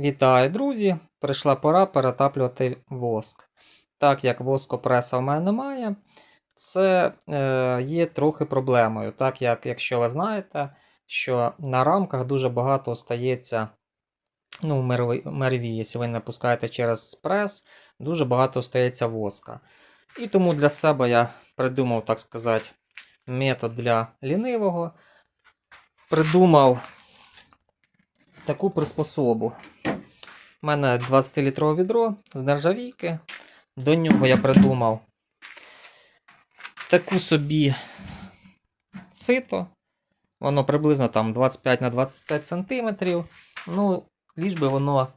Вітаю, друзі! Прийшла пора перетаплювати воск. Так як воскопреса в мене немає, це е, є трохи проблемою. Так як, якщо ви знаєте, що на рамках дуже багато остається ну, мерві, якщо ви не пускаєте через прес, дуже багато остається воска. І тому для себе я придумав, так сказати, метод для лінивого. Придумав таку приспособу. У мене 20-літрове відро з нержавійки. До нього я придумав таку собі сито. Воно приблизно там 25 на 25 см. Ну, ліж би воно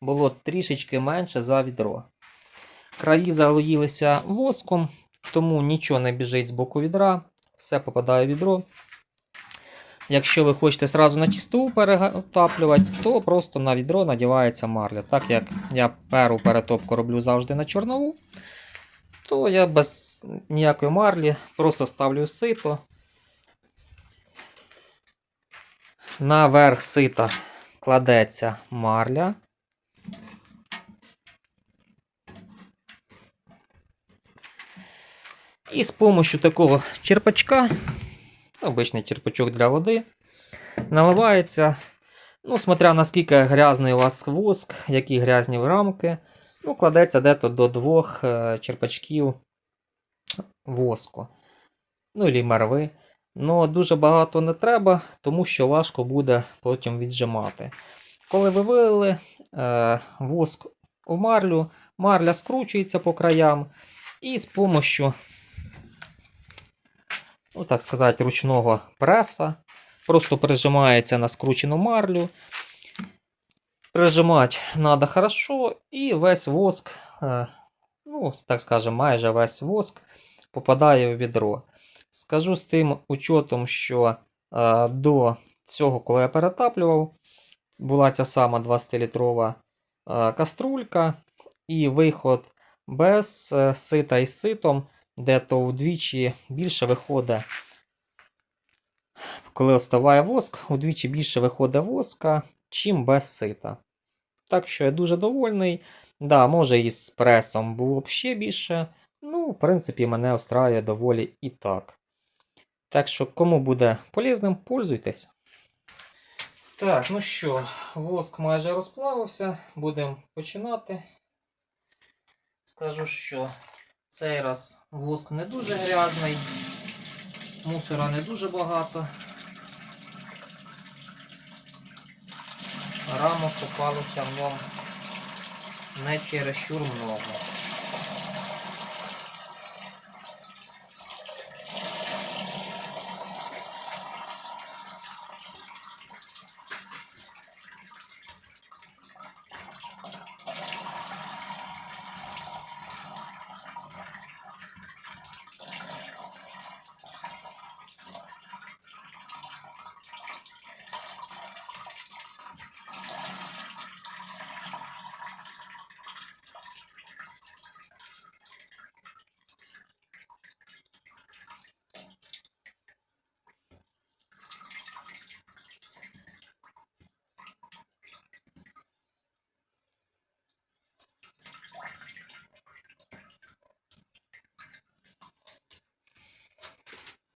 було трішечки менше за відро. Краї залоїлися воском, тому нічого не біжить з боку відра, все попадає в відро. Якщо ви хочете сразу на чисту перетаплювати, то просто на відро надівається марля. Так як я перу перетопку роблю завжди на чорнову, то я без ніякої марлі просто ставлю сито. На верх сита кладеться марля. І з допомогою такого черпачка обичний черпачок для води. Наливається, ну, смотря наскільки грязний у вас воск, які грязні рамки. Ну, кладеться дето до двох е, черпачків воску. Ну, і мерви. Ну, дуже багато не треба, тому що важко буде потім віджимати. Коли ви вилили е, воск у марлю, марля скручується по краям, і з допомогою ну, так сказати, ручного преса. Просто прижимається на скручену марлю. Прижимати треба хорошо, і весь воск, е, ну, так скажемо, майже весь воск попадає в відро. Скажу з тим учетом, що е, до цього, коли я перетаплював, була ця сама 20-літрова е, каструлька, і виход без сита і ситом де то вдвічі більше виходить, коли оставає воск, удвічі більше виходить воска, чим без сита. Так що я дуже довольний. Да, може і з пресом було б ще більше. Ну, в принципі, мене устраює доволі і так. Так що, кому буде полезним, пользуйтесь. Так, ну що, воск майже розплавився, будемо починати. Скажу, що цей раз воск не дуже грязний, мусора не дуже багато. Рамок попалося в ньому не чересчур много.